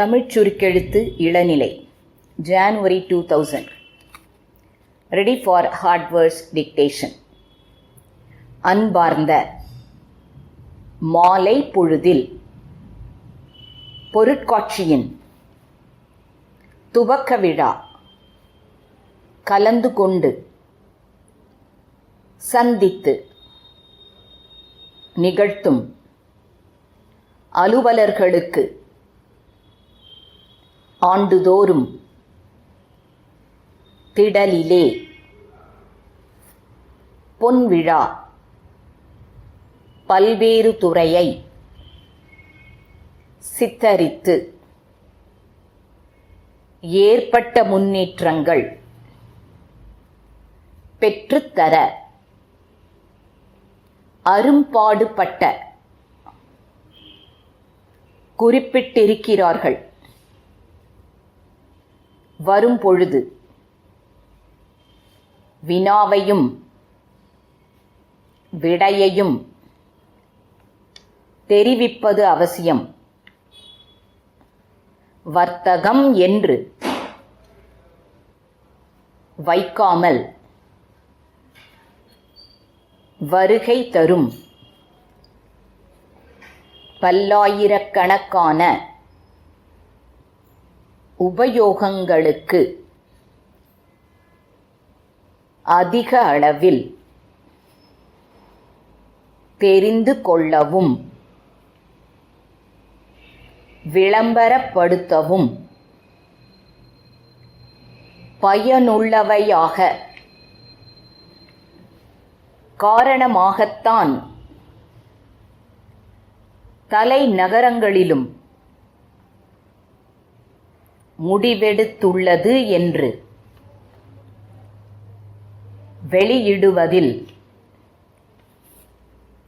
தமிழ் சுருக்கெழுத்து இளநிலை January two thousand ready for hardwares dictation அன்பார்ந்த மாலை பொழுதில் பொருட்காட்சியின் துவக்க விழா கலந்து கொண்டு சந்தித்து நிகழ்த்தும் அலுவலர்களுக்கு ஆண்டுதோறும். திடலிலே. பொன்விழா. பல்வேறு துறையை சித்தரித்து. ஏற்பட்ட முன்னேற்றங்கள். பெற்றுத்தர. அரும்பாடுபட்ட. குறிப்பிட்டிருக்கிறார்கள். வரும் பொழுது வினாவையும் விடையையும் தெரிவிப்பது அவசியம். வர்த்தகம் என்று வைக்காமல் வருகை தரும் பல்லாயிரக்கணக்கான உபயோகங்களுக்கு அதிக அளவில் தெரிந்து கொள்ளவும் விளம்பரப்படுத்தவும் பயனுள்ளவையாக காரணமாகத்தான் தலைநகரங்களிலும் முடிவெடுத்துள்ளது என்று. வெளியிடுவதில்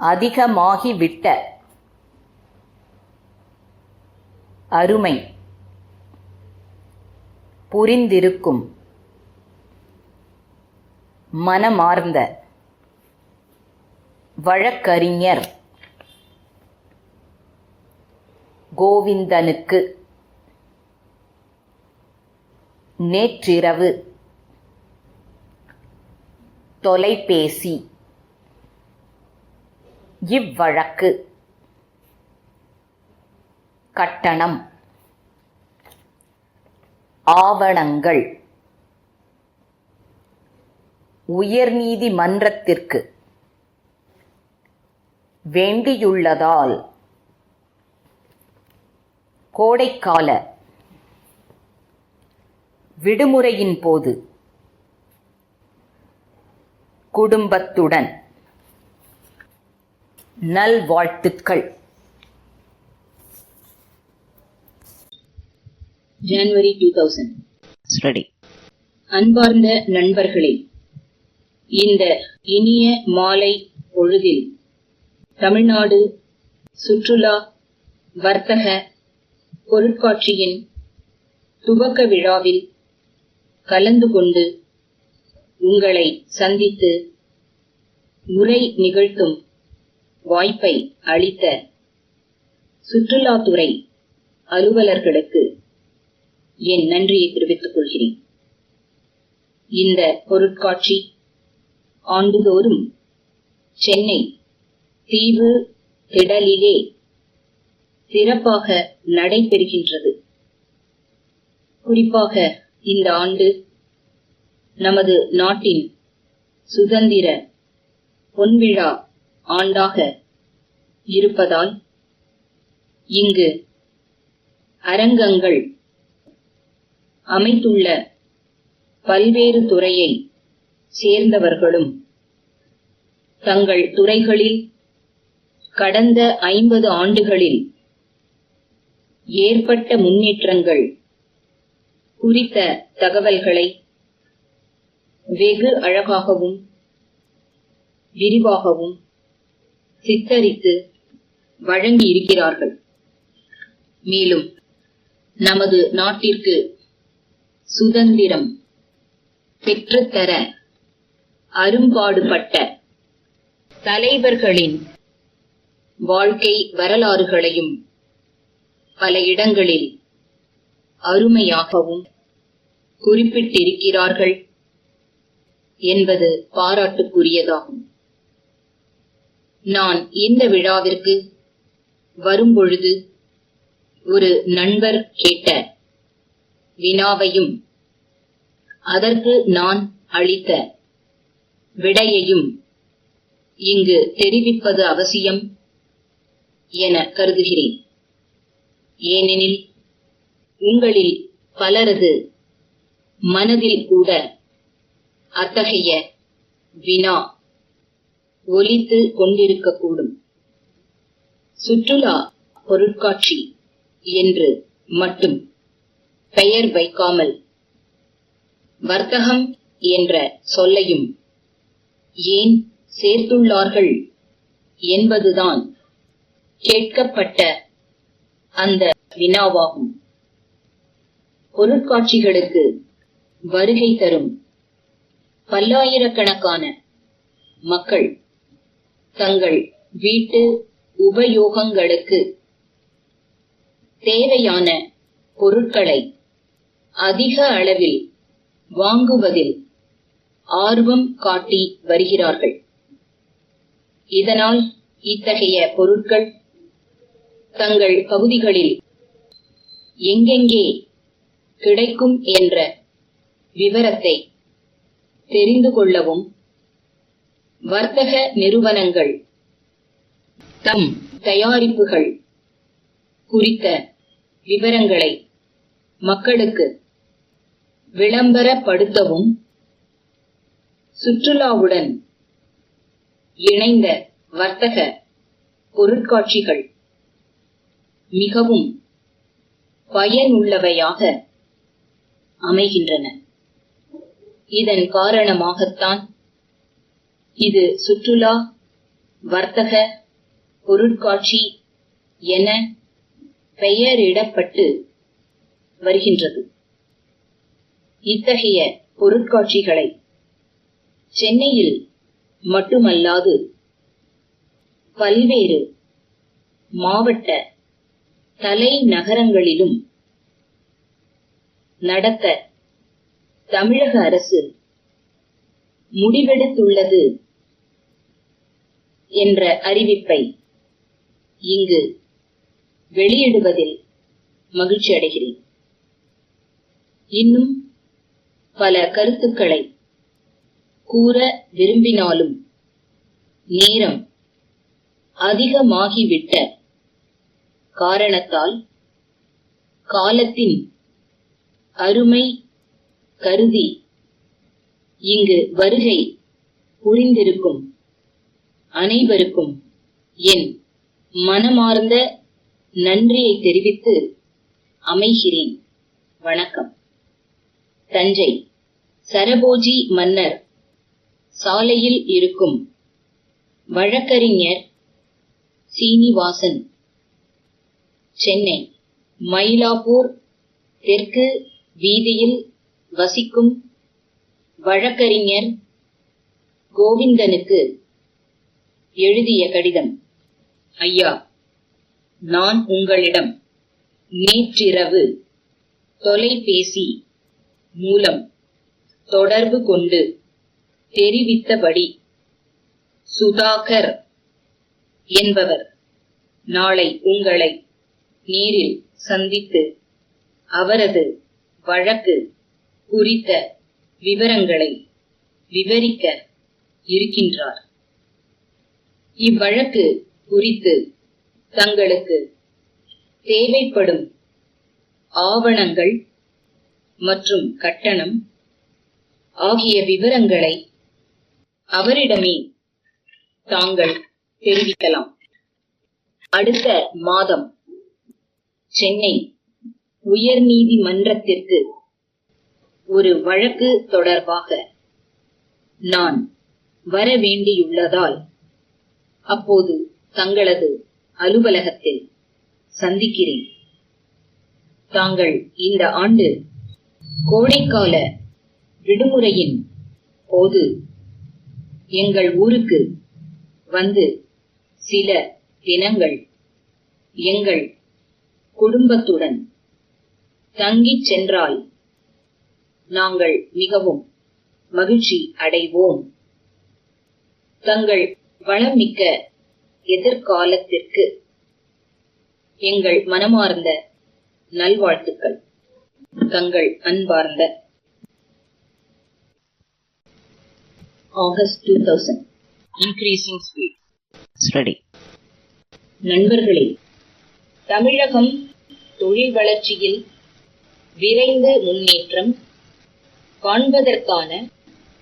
அதிகமாகிவிட்ட அருமை புரிந்திருக்கும் மனமார்ந்த வழக்கறிஞர் கோவிந்தனுக்கு நேற்றிரவு. தொலைபேசி. இவ்வழக்கு. கட்டணம். ஆவணங்கள். உயர்நீதிமன்றத்திற்கு. வேண்டியுள்ளதால். கோடைக்கால விடுமுறையின் போது. குடும்பத்துடன். நல்வாழ்த்துக்கள். ஜனவரி டூ தௌசண்ட் ரெடி அன்பார்ந்த நண்பர்களே இந்த இனிய மாலை பொழுதில் தமிழ்நாடு சுற்றுலா வர்த்தக பொருட்காட்சியின் துவக்க விழாவில் கலந்து கொண்டு உங்களை சந்தித்து உரை நிகழ்த்தும் வாய்ப்பை அளித்த சுற்றுலாத்துறை அலுவலர்களுக்கு என் நன்றியை தெரிவித்துக் கொள்கிறேன். இந்த பொருட்காட்சி ஆண்டுதோறும் சென்னை தீவு திடலிலே சிறப்பாக நடைபெறுகின்றது. குறிப்பாக இந்த ஆண்டு நமது நாட்டின் சுதந்திர பொன்விழா ஆண்டாக இருப்பதால் இங்கு அரங்கங்கள் அமைத்துள்ள பல்வேறு துறையை சேர்ந்தவர்களும் தங்கள் துறைகளில் கடந்த ஐம்பது ஆண்டுகளில் ஏற்பட்ட முன்னேற்றங்கள் குறித்த தகவல்களை வெகு அழகாகவும் விரிவாகவும் சித்தரித்து வழங்கி இருக்கிறார்கள் மேலும் நமது நாட்டிற்கு சுதந்திரம் பெற்றுத்தர அரும்பாடுபட்ட தலைவர்களின் வாழ்க்கை வரலாறுகளையும் பல இடங்களில் அருமையாகவும் குறிப்பிட்டிருக்கிறார்கள் என்பது பாராட்டுக்குரியதாகும். நான் இந்த விழாவிற்கு வரும்பொழுது ஒரு நண்பர் கேட்ட வினாவையும் அதற்கு நான் அளித்த விடையையும் இங்கு தெரிவிப்பது அவசியம் என கருதுகிறேன். ஏனெனில் உங்களில் பலரது மனதில் கூட அத்தகைய வினா ஒலித்து கொண்டிருக்கக்கூடும். சுற்றுலா பொருட்காட்சி என்று மட்டும் பெயர் வைக்காமல் வர்த்தகம் என்ற சொல்லையும் ஏன் சேர்த்துள்ளார்கள் என்பதுதான் கேட்கப்பட்ட அந்த வினாவாகும். பொருட்காட்சிகளுக்கு வருகை தரும். பல்லாயிரக்கணக்கான மக்கள் தங்கள் வீட்டு உபயோகங்களுக்கு தேவையான பொருட்களை அதிக அளவில் வாங்குவதில் ஆர்வம் காட்டி வருகிறார்கள். இதனால் இத்தகைய பொருட்கள் தங்கள் பகுதிகளில் எங்கெங்கே கிடைக்கும் என்ற விவரத்தை தெரிந்து கொள்ளவும் வர்த்தக நிறுவனங்கள் தம் தயாரிப்புகள் குறித்த விவரங்களை மக்களுக்கு விளம்பரப்படுத்தவும் சுற்றுலாவுடன் இணைந்த வர்த்தக பொருட்காட்சிகள் மிகவும் பயனுள்ளவையாக அமைகின்றன. இதன் காரணமாகத்தான் இது சுற்றுலா வர்த்தக பொருட்காட்சி என பெயரிடப்பட்டு வருகின்றது. இத்தகைய பொருட்காட்சிகளை சென்னையில் மட்டுமல்லாது பல்வேறு மாவட்ட தலைநகரங்களிலும் நடத்த தமிழக அரசு முடிவெடுத்துள்ளது என்ற அறிவிப்பை இங்கு வெளியிடுவதில் மகிழ்ச்சி அடைகிறேன். இன்னும் பல கருத்துக்களை கூற விரும்பினாலும் நேரம் அதிகமாகிவிட்ட காரணத்தால் காலத்தின் அருமை கருதி இங்கு வருகை புரிந்திருக்கும் அனைவருக்கும் என் மனமார்ந்த நன்றியை தெரிவித்து அமைகிறேன். வணக்கம். தஞ்சை சரபோஜி மன்னர் சாலையில் இருக்கும் வழக்கறிஞர் சீனிவாசன் சென்னை மயிலாப்பூர் தெற்கு வீதியில் வசிக்கும் வழக்கறிஞர் கோவிந்தனுக்கு எழுதிய கடிதம். ஐயா நான் உங்களிடம் நேற்றிரவு தொலைபேசி மூலம் தொடர்பு கொண்டு தெரிவித்தபடி சுதாகர் என்பவர் நாளை உங்களை நேரில் சந்தித்து அவரது வழக்கு குறித்த விவரங்களை விவரிக்க இருக்கின்றார். இவ்வழக்கு குறித்து தங்களுக்கு தேவைப்படும் ஆவணங்கள் மற்றும் கட்டணம் ஆகிய விவரங்களை அவரிடமே தாங்கள் தெரிவிக்கலாம். அடுத்த மாதம் சென்னை உயர்நீதிமன்றத்திற்கு ஒரு வழக்கு தொடர்பாக. நான் வர வேண்டியுள்ளதால் அப்போது தங்களது அலுவலகத்தில் சந்திக்கிறேன். தாங்கள் இந்த ஆண்டு கோடைக்கால விடுமுறையின் போது எங்கள் ஊருக்கு வந்து சில தினங்கள் எங்கள் குடும்பத்துடன் தங்கிச் சென்றால் நாங்கள் மிகவும் மகிழ்ச்சி அடைவோம். தங்கள் வளமிக்க எதிர்காலத்திற்கு எங்கள் மனமார்ந்த நல்வாழ்த்துக்கள். தங்கள் அன்பார்ந்த August two thousand. Increasing speed Ready. நண்பர்களே தமிழகம் தொழில் வளர்ச்சியில் விரைந்து முன்னேற்றம் காண்பதற்கான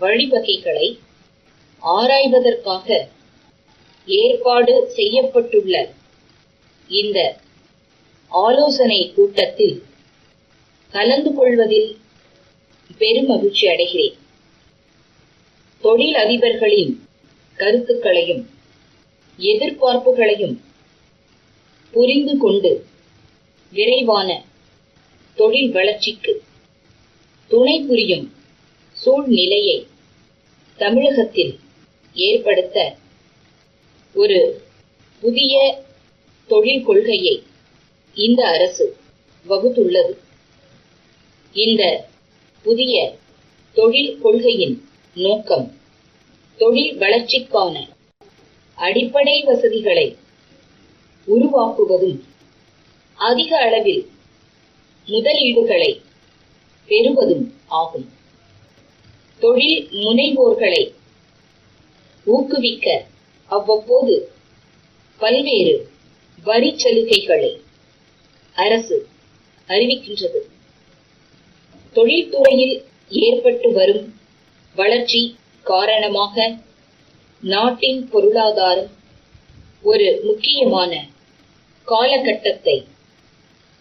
வழிவகைகளை ஆராய்வதற்காக ஏற்பாடு செய்யப்பட்டுள்ள இந்த ஆலோசனை கூட்டத்தில் கலந்து கொள்வதில் பெருமகிழ்ச்சி அடைகிறேன். தொழில் அதிபர்களின் கருத்துக்களையும் எதிர்பார்ப்புகளையும் புரிந்து கொண்டு விரைவான தொழில் வளர்ச்சிக்கு துணை புரியும் சூழ்நிலையை தமிழகத்தில் ஏற்படுத்த ஒரு புதிய தொழில் கொள்கையை இந்த அரசு வகுத்துள்ளது. இந்த புதிய தொழில் கொள்கையின் நோக்கம் தொழில் வளர்ச்சிக்கான அடிப்படை வசதிகளை உருவாக்குவதும் அதிக அளவில் முதலீடுகளை பெறுவதும் ஆகும். தொழில் முனைவோர்களை ஊக்குவிக்க அவ்வப்போது பல்வேறு வரி சலுகைகளை அரசு அறிவிக்கின்றது. தொழில்துறையில் ஏற்பட்டு வரும் வளர்ச்சி காரணமாக நாட்டின் பொருளாதாரம் ஒரு முக்கியமான காலகட்டத்தை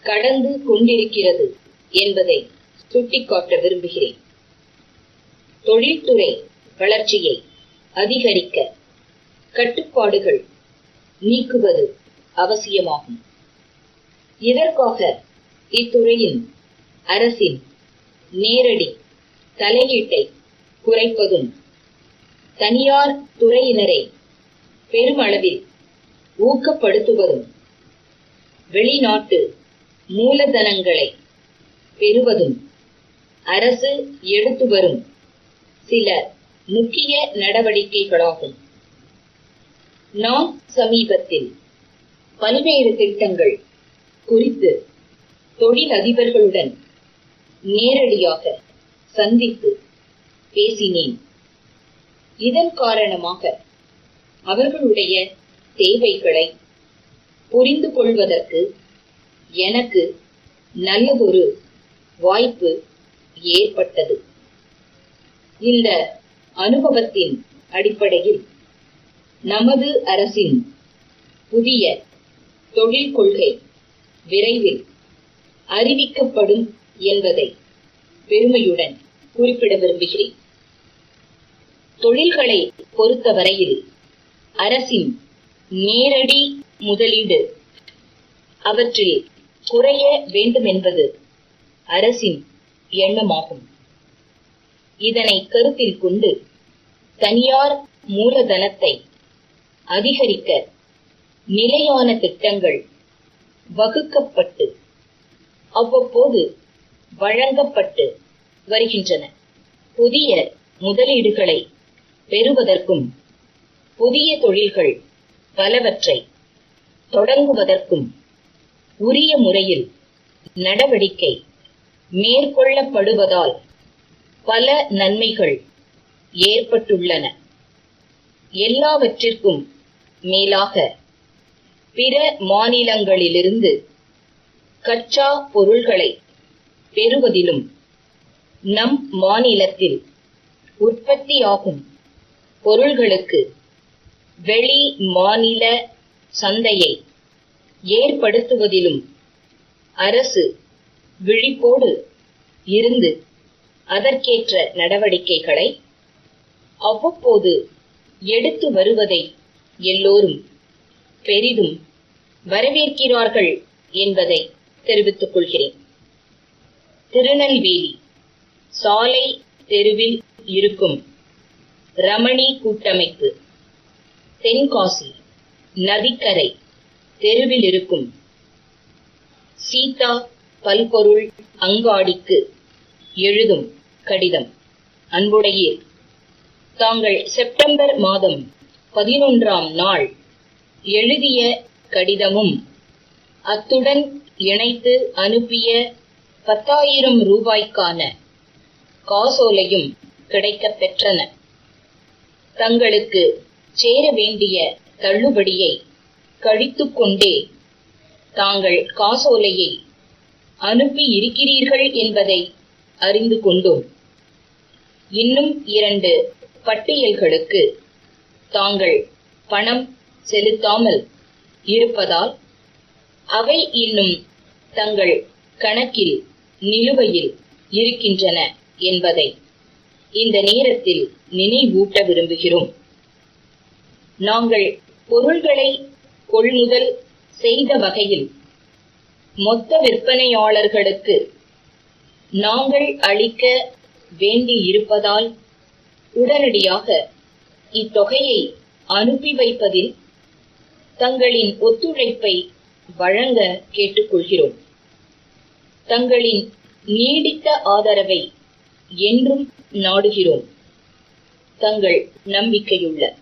கடந்து கொண்டிருக்கிறது என்பதை சுட்டிக்காட்ட விரும்புகிறேன். தொழில்துறை வளர்ச்சியை அதிகரிக்க கட்டுப்பாடுகள் நீக்குவது அவசியமாகும். இதற்காக இத்துறையின் அரசின் நேரடி தலையீட்டை குறைப்பதும் தனியார் துறையினரை பெருமளவில் ஊக்கப்படுத்துவதும் வெளிநாட்டு மூலதனங்களை பெறுவதும் அரசு எடுத்து வரும் சில முக்கிய நடவடிக்கைகளாகும். நாம் சமீபத்தில் பல்வேறு திட்டங்கள் குறித்து தொழிலதிபர்களுடன் நேரடியாக சந்தித்து பேசினேன். இதன் காரணமாக அவர்களுடைய தேவைகளை புரிந்து கொள்வதற்கு எனக்கு நல்லதொரு வாய்ப்பு ஏற்பட்டது. இந்த அனுபவத்தின் அடிப்படையில் நமது அரசின் புதிய தொழில் கொள்கை விரைவில் அறிவிக்கப்படும் என்பதை பெருமையுடன் குறிப்பிட விரும்புகிறேன். தொழில்களை பொறுத்தவரையில் அரசின் நேரடி முதலீடு அவற்றில் குறைய வேண்டுமென்பது அரசின் எண்ணமாகும். இதனை கருத்தில் கொண்டு தனியார் மூலதனத்தை அதிகரிக்க நிலையான திட்டங்கள் வகுக்கப்பட்டு அவ்வப்போது வழங்கப்பட்டு வருகின்றன. புதிய முதலீடுகளை பெறுவதற்கும் புதிய தொழில்கள் பலவற்றை தொடங்குவதற்கும் உரிய முறையில் நடவடிக்கை மேற்கொள்ளப்படுவதால் பல நன்மைகள் ஏற்பட்டுள்ளன. எல்லாவற்றிற்கும் மேலாக பிற மாநிலங்களிலிருந்து கச்சா பொருள்களை பெறுவதிலும் நம் மாநிலத்தில் உற்பத்தியாகும் பொருள்களுக்கு வெளி மாநில சந்தையை ஏற்படுத்துவதிலும் அரசு விழிப்போடு இருந்து அதற்கேற்ற நடவடிக்கைகளை அவ்வப்போது எடுத்து வருவதை எல்லோரும் பெரிதும் வரவேற்கிறார்கள் என்பதை தெரிவித்துக் கொள்கிறேன். திருநெல்வேலி சாலை தெருவில் இருக்கும் ரமணி கூட்டமைப்பு தென்காசி நதிக்கரை தெருவில் இருக்கும் சீதா பல்பொருள் அங்காடிக்கு எழுதும் கடிதம். அன்புடையீர் தாங்கள் செப்டம்பர் மாதம் பதினொன்றாம் நாள் எழுதிய கடிதமும் அத்துடன் இணைத்து அனுப்பிய பத்தாயிரம் ரூபாய்க்கான காசோலையும் கிடைக்கப் பெற்றன. தங்களுக்கு சேர வேண்டிய தள்ளுபடியை கழித்துக்கொண்டே தாங்கள் காசோலையை அனுப்பி இருக்கிறீர்கள் என்பதை அறிந்து கொண்டோம். இன்னும் இரண்டு பட்டியல்களுக்கு தாங்கள் பணம் செலுத்தாமல் இருப்பதால் அவை இன்னும் தங்கள் கணக்கில் நிலுவையில் இருக்கின்றன என்பதை இந்த நேரத்தில் நினைவூட்ட விரும்புகிறோம். நாங்கள் பொருள்களை கொள்முதல் செய்த வகையில் மொத்த விற்பனையாளர்களுக்கு நாங்கள் அளிக்க வேண்டியிருப்பதால் உடனடியாக இத்தொகையை அனுப்பி வைப்பதில் தங்களின் ஒத்துழைப்பை வழங்க கேட்டுக்கொள்கிறோம். தங்களின் நீடித்த ஆதரவை என்றும் நாடுகிறோம். தங்கள் நம்பிக்கையுள்ள